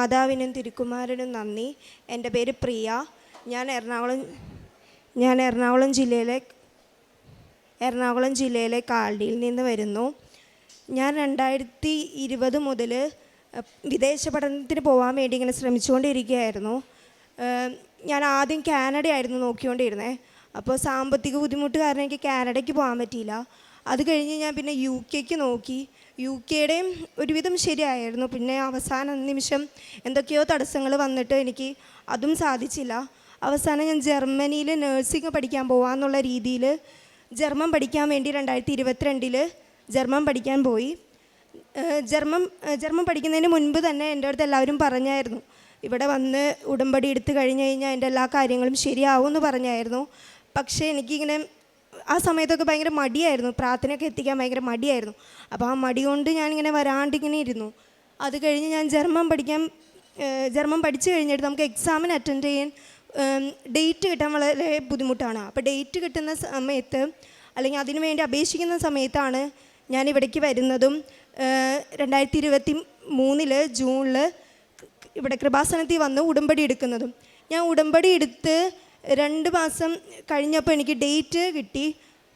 മാതാവിനും തിരുക്കുമാരനും നന്ദി. എന്റെ പേര് പ്രിയ. ഞാൻ എറണാകുളം ഞാൻ എറണാകുളം ജില്ലയിലെ എറണാകുളം ജില്ലയിലെ കാൽഡിയിൽ നിന്ന് വരുന്നു. ഞാൻ രണ്ടായിരത്തി ഇരുപത് മുതൽ വിദേശ പഠനത്തിന് പോകാൻ വേണ്ടി ഇങ്ങനെ ശ്രമിച്ചുകൊണ്ടിരിക്കുകയായിരുന്നു. ഞാൻ ആദ്യം കാനഡ ആയിരുന്നു നോക്കിക്കൊണ്ടിരുന്നത് അപ്പോൾ സാമ്പത്തിക ബുദ്ധിമുട്ട് കാരണം എനിക്ക് കാനഡയ്ക്ക് പോകാൻ പറ്റിയില്ല. അത് കഴിഞ്ഞ് ഞാൻ പിന്നെ യു കെക്ക് നോക്കി. യു കെയുടെയും ഒരുവിധം ശരിയായിരുന്നു. പിന്നെ അവസാന നിമിഷം എന്തൊക്കെയോ തടസ്സങ്ങൾ വന്നിട്ട് എനിക്ക് അതും സാധിച്ചില്ല. അവസാനം ഞാൻ ജർമ്മനിയിൽ നഴ്സിംഗ് പഠിക്കാൻ പോകാമെന്നുള്ള രീതിയിൽ ജർമ്മൻ പഠിക്കാൻ വേണ്ടി രണ്ടായിരത്തി ഇരുപത്തിരണ്ടിൽ ജർമ്മൻ പഠിക്കാൻ പോയി. ജർമ്മം ജർമ്മൻ ജർമ്മൻ പഠിക്കുന്നതിന് മുൻപ് തന്നെ എന്റെ അടുത്ത് എല്ലാവരും പറഞ്ഞായിരുന്നു. ഇവിടെ വന്ന് ഉടമ്പടി എടുത്തു കഴിഞ്ഞ് കഴിഞ്ഞാൽ എന്റെ എല്ലാ കാര്യങ്ങളും ശരിയാവും എന്ന് പറഞ്ഞായിരുന്നു. പക്ഷേ എനിക്കിങ്ങനെ ആ സമയത്തൊക്കെ ഭയങ്കര മടിയായിരുന്നു. പ്രാർത്ഥനയൊക്കെ എത്തിക്കാൻ ഭയങ്കര മടിയായിരുന്നു. അപ്പോൾ ആ മടി കൊണ്ട് ഞാനിങ്ങനെ വരാണ്ടിങ്ങനെ ഇരുന്നു. അത് കഴിഞ്ഞ് ഞാൻ ജർമ്മൻ പഠിക്കാൻ ജർമ്മം ജർമ്മൻ പഠിച്ചു കഴിഞ്ഞിട്ട് നമുക്ക് എക്സാമിന് അറ്റൻഡ് ചെയ്യാൻ ഡേറ്റ് കിട്ടാൻ വളരെ ബുദ്ധിമുട്ടാണ്. അപ്പോൾ ഡേറ്റ് കിട്ടുന്ന സമയത്ത് അല്ലെങ്കിൽ അതിനു വേണ്ടി അപേക്ഷിക്കുന്ന സമയത്താണ് ഞാൻ ഇവിടേക്ക് വരുന്നതും രണ്ടായിരത്തി ഇരുപത്തി മൂന്നിൽ ജൂണിൽ ഇവിടെ കൃപാസനത്തിൽ വന്ന് ഉടമ്പടി എടുക്കുന്നതും. ഞാൻ ഉടമ്പടി എടുത്ത് രണ്ട് മാസം കഴിഞ്ഞപ്പോൾ എനിക്ക് ഡേറ്റ് കിട്ടി.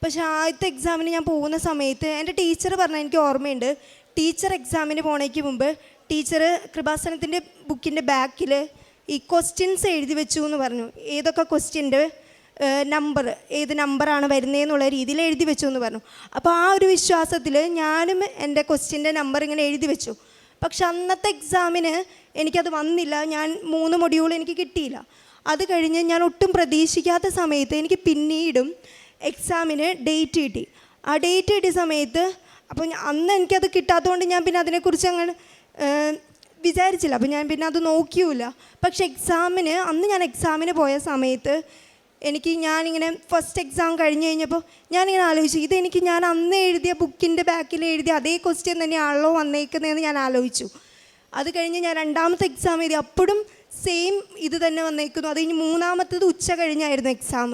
പക്ഷെ ആദ്യത്തെ എക്സാമിന് ഞാൻ പോകുന്ന സമയത്ത് എന്റെ ടീച്ചർ പറഞ്ഞ എനിക്ക് ഓർമ്മയുണ്ട്. ടീച്ചർ എക്സാമിന് പോണേക്ക് മുമ്പ് ടീച്ചർ കൃപാസനത്തിന്റെ ബുക്കിന്റെ ബാക്കിൽ ഈ ക്വസ്റ്റ്യൻസ് എഴുതി വെച്ചു എന്ന് പറഞ്ഞു. ഏതൊക്കെ ക്വസ്റ്റ്യന്റെ നമ്പർ ഏത് നമ്പറാണ് വരുന്നതെന്നുള്ള രീതിയിൽ എഴുതി വെച്ചു എന്ന് പറഞ്ഞു. അപ്പോൾ ആ ഒരു വിശ്വാസത്തിൽ ഞാനും എന്റെ ക്വസ്റ്റ്യന്റെ നമ്പർ ഇങ്ങനെ എഴുതി വെച്ചു. പക്ഷെ അന്നത്തെ എക്സാമിന് എനിക്കത് വന്നില്ല. ഞാൻ മൂന്ന് മൊഡ്യൂൾ എനിക്ക് കിട്ടിയില്ല. അത് കഴിഞ്ഞ് ഞാൻ ഒട്ടും പ്രതീക്ഷിക്കാത്ത സമയത്ത് എനിക്ക് പിന്നീടും എക്സാമിന് ഡേറ്റ് കിട്ടി. ആ ഡേറ്റ് കിട്ടിയ സമയത്ത് അപ്പോൾ അന്ന് എനിക്കത് കിട്ടാത്തതുകൊണ്ട് ഞാൻ പിന്നെ അതിനെക്കുറിച്ച് അങ്ങനെ വിചാരിച്ചില്ല. അപ്പോൾ ഞാൻ പിന്നെ അത് നോക്കിയുമില്ല. പക്ഷെ എക്സാമിന് അന്ന് ഞാൻ എക്സാമിന് പോയ സമയത്ത് എനിക്ക് ഞാനിങ്ങനെ ഫസ്റ്റ് എക്സാം കഴിഞ്ഞ് കഴിഞ്ഞപ്പോൾ ഞാനിങ്ങനെ ആലോചിച്ചു. ഇതെനിക്ക് ഞാൻ അന്ന് എഴുതിയ ബുക്കിന്റെ ബാക്കിൽ എഴുതിയ അതേ ക്വസ്റ്റ്യൻ തന്നെയാണല്ലോ വന്നേക്കുന്നതെന്ന് ഞാൻ ആലോചിച്ചു. അത് കഴിഞ്ഞ് ഞാൻ രണ്ടാമത്തെ എക്സാം എഴുതി. അപ്പോഴും സെയിം ഇത് തന്നെ വന്നേക്കുന്നു. അത് കഴിഞ്ഞ് മൂന്നാമത്തത് ഉച്ച കഴിഞ്ഞായിരുന്നു എക്സാം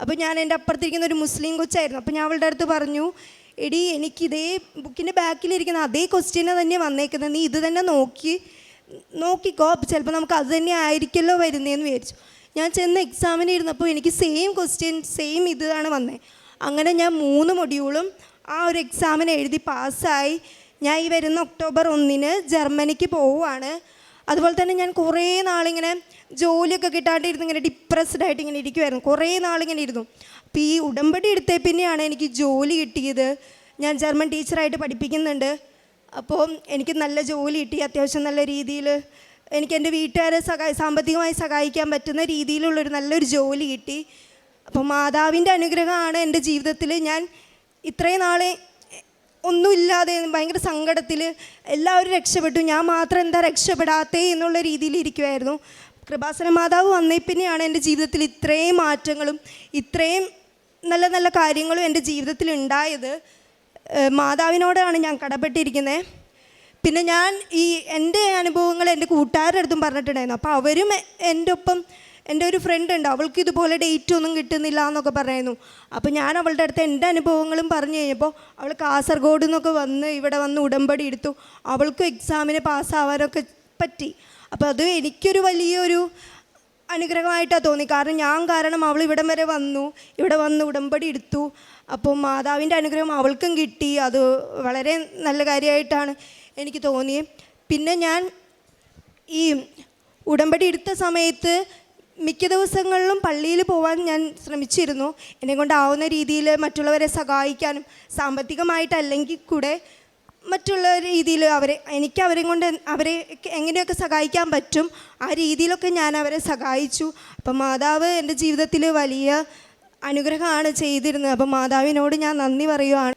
അപ്പോൾ ഞാൻ എന്റെ അപ്പുറത്തിരിക്കുന്ന ഒരു മുസ്ലിം കൊച്ചായിരുന്നു. അപ്പോൾ ഞാൻ അവളുടെ അടുത്ത് പറഞ്ഞു എടി എനിക്ക് ഇതേ ബുക്കിന്റെ ബാക്കിലിരിക്കുന്ന അതേ ക്വസ്റ്റ്യനെ തന്നെ വന്നേക്കുന്നത് നീ ഇത് തന്നെ നോക്കി നോക്കിക്കോ. ചിലപ്പോൾ നമുക്ക് അത് തന്നെ ആയിരിക്കുമല്ലോ വരുന്നതെന്ന് വിചാരിച്ചു. ഞാൻ ചെന്ന് എക്സാമിന് ഇരുന്നപ്പോൾ എനിക്ക് സെയിം ക്വസ്റ്റ്യൻ സെയിം ഇതാണ് വന്നത് അങ്ങനെ ഞാൻ മൂന്ന് മൊഡ്യൂളും ആ ഒരു എക്സാമിന് എഴുതി പാസ്സായി. ഞാൻ ഈ വരുന്ന ഒക്ടോബർ ഒന്നിന് ജർമ്മനിക്ക് പോവുകയാണ് അതുപോലെ തന്നെ ഞാൻ കുറേ നാളിങ്ങനെ ജോലിയൊക്കെ കിട്ടാണ്ടിരുന്ന് ഇങ്ങനെ ഡിപ്രസ്ഡ് ആയിട്ട് ഇങ്ങനെ ഇരിക്കുമായിരുന്നു കുറേ നാളിങ്ങനെ ഇരുന്നു. അപ്പോൾ ഈ ഉടമ്പടി എടുത്തേ പിന്നെയാണ് എനിക്ക് ജോലി കിട്ടിയത്. ഞാൻ ജർമ്മൻ ടീച്ചറായിട്ട് പഠിപ്പിക്കുന്നുണ്ട്. അപ്പോൾ എനിക്ക് നല്ല ജോലി കിട്ടി. അത്യാവശ്യം നല്ല രീതിയിൽ എനിക്ക് എന്റെ വീട്ടുകാരെ സഹായ സാമ്പത്തികമായി സഹായിക്കാൻ പറ്റുന്ന രീതിയിലുള്ളൊരു നല്ലൊരു ജോലി കിട്ടി. അപ്പോൾ മാതാവിന്റെ അനുഗ്രഹമാണ് എന്റെ ജീവിതത്തിൽ. ഞാൻ ഇത്രയും നാളെ ഒന്നുമില്ലാതെ ഭയങ്കര സങ്കടത്തിൽ എല്ലാവരും രക്ഷപ്പെട്ടു. ഞാൻ മാത്രം എന്താ രക്ഷപ്പെടാത്തേ എന്നുള്ള രീതിയിൽ ഇരിക്കുമായിരുന്നു കൃപാസന മാതാവ് വന്നേ പിന്നെയാണ് എന്റെ ജീവിതത്തിൽ ഇത്രയും മാറ്റങ്ങളും ഇത്രയും നല്ല നല്ല കാര്യങ്ങളും എന്റെ ജീവിതത്തിൽ ഉണ്ടായത്. മാതാവിനോടാണ് ഞാൻ കടപ്പെട്ടിരിക്കുന്നത്. പിന്നെ ഞാൻ ഈ എന്റെ അനുഭവങ്ങൾ എന്റെ കൂട്ടുകാരുടെ അടുത്തും പറഞ്ഞിട്ടുണ്ടായിരുന്നു. അപ്പോൾ അവരും എന്റെ ഒപ്പം എന്റെ ഒരു ഫ്രണ്ട് ഉണ്ട്. അവൾക്ക് ഇതുപോലെ ഡേറ്റ് ഒന്നും കിട്ടുന്നില്ല എന്നൊക്കെ പറയുന്നു അപ്പോൾ ഞാൻ അവളുടെ അടുത്ത് എന്റെ അനുഭവങ്ങളും പറഞ്ഞു കഴിഞ്ഞപ്പോൾ അവൾ കാസർഗോഡ് നിന്നൊക്കെ വന്ന് ഇവിടെ വന്ന് ഉടമ്പടി എടുത്തു. അവൾക്കും എക്സാമിന് പാസ്സാവാനൊക്കെ പറ്റി. അപ്പോൾ അത് എനിക്കൊരു വലിയൊരു അനുഗ്രഹമായിട്ടാണ് തോന്നി. കാരണം ഞാൻ കാരണം അവൾ ഇവിടം വരെ വന്നു. ഇവിടെ വന്ന് ഉടമ്പടി എടുത്തു. അപ്പോൾ മാതാവിന്റെ അനുഗ്രഹം അവൾക്കും കിട്ടി. അത് വളരെ നല്ല കാര്യമായിട്ടാണ് എനിക്ക് തോന്നി. പിന്നെ ഞാൻ ഈ ഉടമ്പടി എടുത്ത സമയത്ത് മിക്ക ദിവസങ്ങളിലും പള്ളിയിൽ പോകാൻ ഞാൻ ശ്രമിച്ചിരുന്നു. എന്നെ കൊണ്ടാവുന്ന രീതിയിൽ മറ്റുള്ളവരെ സഹായിക്കാനും സാമ്പത്തികമായിട്ടല്ലെങ്കിൽ കൂടെ മറ്റുള്ള രീതിയിൽ അവരെ എനിക്ക് അവരെ കൊണ്ട് അവരെ എങ്ങനെയൊക്കെ സഹായിക്കാൻ പറ്റും ആ രീതിയിലൊക്കെ ഞാൻ അവരെ സഹായിച്ചു. അപ്പം മാതാവ് എന്റെ ജീവിതത്തിൽ വലിയ അനുഗ്രഹമാണ് ചെയ്തിരുന്നത്. അപ്പം മാതാവിനോട് ഞാൻ നന്ദി പറയുവാണ്.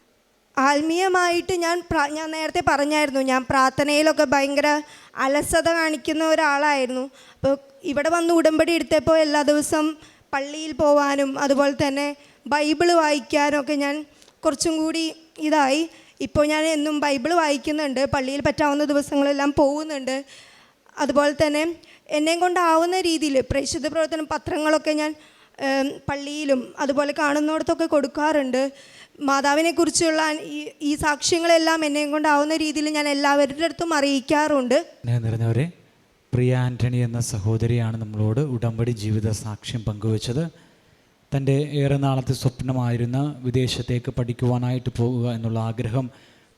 ആത്മീയമായിട്ട് ഞാൻ ഞാൻ നേരത്തെ പറഞ്ഞായിരുന്നു ഞാൻ പ്രാർത്ഥനയിലൊക്കെ ഭയങ്കര അലസത കാണിക്കുന്ന ഒരാളായിരുന്നു. അപ്പോൾ ഇവിടെ വന്ന് ഉടമ്പടി എടുത്തപ്പോൾ എല്ലാ ദിവസം പള്ളിയിൽ പോവാനും അതുപോലെ തന്നെ ബൈബിൾ വായിക്കാനും ഒക്കെ ഞാൻ കുറച്ചും കൂടി ഇതായി. ഇപ്പോൾ ഞാൻ എന്നും ബൈബിൾ വായിക്കുന്നുണ്ട് പള്ളിയിൽ പറ്റാവുന്ന ദിവസങ്ങളെല്ലാം പോകുന്നുണ്ട്. അതുപോലെ തന്നെ എന്നെ കൊണ്ടാവുന്ന രീതിയിൽ പ്രേക്ഷിത പ്രവർത്തനം പത്രങ്ങളൊക്കെ ഞാൻ പള്ളിയിലും അതുപോലെ കാണുന്നിടത്തൊക്കെ കൊടുക്കാറുണ്ട്. മാതാവിനെ കുറിച്ചുള്ള ഈ സാക്ഷ്യങ്ങളെല്ലാം എന്നെയും കൊണ്ടാവുന്ന രീതിയിൽ ഞാൻ എല്ലാവരുടെ അടുത്തും അറിയിക്കാറുണ്ട്. നിറഞ്ഞവരെ പ്രിയ ആന്റണി എന്ന സഹോദരിയാണ് നമ്മളോട് ഉടമ്പടി ജീവിത സാക്ഷ്യം പങ്കുവച്ചത്. തന്റെ ഏറെ നാളത്തെ സ്വപ്നമായിരുന്ന വിദേശത്തേക്ക് പഠിക്കുവാനായിട്ട് പോകുക എന്നുള്ള ആഗ്രഹം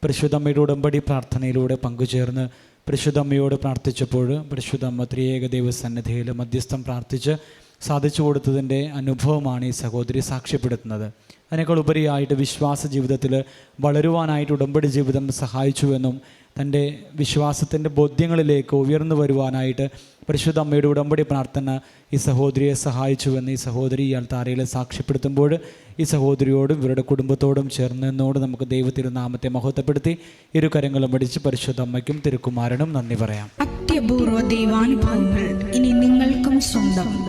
പരിശുദ്ധമ്മയുടെ ഉടമ്പടി പ്രാർത്ഥനയിലൂടെ പങ്കുചേർന്ന് പരിശുദ്ധമ്മയോട് പ്രാർത്ഥിച്ചപ്പോൾ പരിശുദ്ധമ്മ ത്രിയേക ദൈവസന്നിധിയിൽ മധ്യസ്ഥം പ്രാർത്ഥിച്ച് സാധിച്ചു കൊടുത്തതിന്റെ അനുഭവമാണ് ഈ സഹോദരി സാക്ഷ്യപ്പെടുത്തുന്നത്. അതിനേക്കാൾ ഉപരിയായിട്ട് വിശ്വാസ ജീവിതത്തിൽ വളരുവാനായിട്ട് ഉടമ്പടി ജീവിതം സഹായിച്ചുവെന്നും തന്റെ വിശ്വാസത്തിന്റെ ബോധ്യങ്ങളിലേക്ക് ഉയർന്നു വരുവാനായിട്ട് പരിശുദ്ധ അമ്മയുടെ ഉടമ്പടി പ്രാർത്ഥന ഈ സഹോദരിയെ സഹായിച്ചുവെന്ന് ഈ സഹോദരി ഇയാൾ താരയിൽ സാക്ഷ്യപ്പെടുത്തുമ്പോൾ ഈ സഹോദരിയോടും ഇവരുടെ കുടുംബത്തോടും ചേർന്ന് നിന്നോട് നമുക്ക് ദൈവത്തിരുനാമത്തെ മഹത്വപ്പെടുത്തി ഇരു കരങ്ങളും അടിച്ച് പരിശുദ്ധ അമ്മയ്ക്കും തിരുക്കുമാരനും നന്ദി പറയാം. അത്യപൂർവ ദൈവാനുഭവങ്ങൾ ഇനി നിങ്ങൾക്കും സ്വന്തം.